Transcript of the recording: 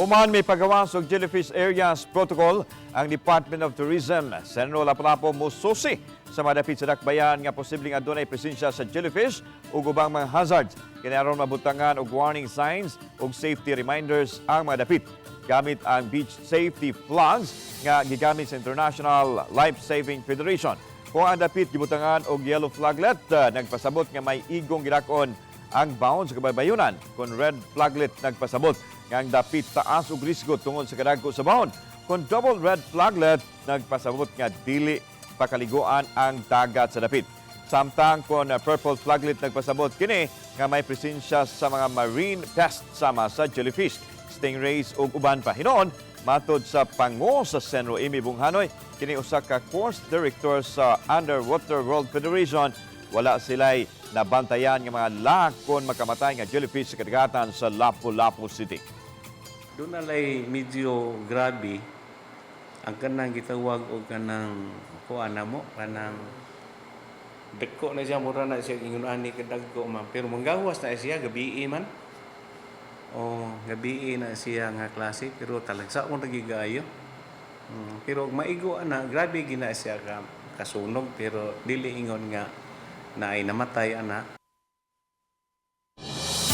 Human may pagawas og jellyfish areas protocol ang Department of Tourism. Senro Lapu-Lapu mususi sa madapit sa dakbayan nga posibleng adunay presensya sa jellyfish ug ubang mga hazards. Kinaron mabutangan og warning signs ug safety reminders ang mga dapit gamit ang beach safety flags nga gigamit sa International Life Saving Federation. Kung ang dapit gibutangan og yellow flaglet, uh, nagpasabot nga may igong gidakon ang bounds sa kabaybayunan kung red flaglet nagpasabot nga ang dapit taas og risgo tungod sa kadagko sa bound. Kung double red flaglet nagpasabot nga dili pakaliguan ang dagat sa dapit. Samtang kung purple flaglet nagpasabot kini nga may presensya sa mga marine pests sama sa jellyfish, stingrays ug uban pa. Hinoon, matod sa pango sa Senro Amy Bunghanoy, kini usa ka course director sa Underwater World Federation, wala sila'y nabantayan nga mga lakon makamatay nga jellyfish sa kadagatan sa Lapu-Lapu City. Doon alay medyo grabe ang kanang gitawag o kanang kuan na mo kanang dagko na siya mura na siya ingon ani ka dagko man. Pero manggawas na siya gabi man. O gabi na siya nga klase pero talagsa mo nagigayo Hmm, pero maigo ana grabe gina siya ka kasunog pero dili ingon nga na ay namatay ana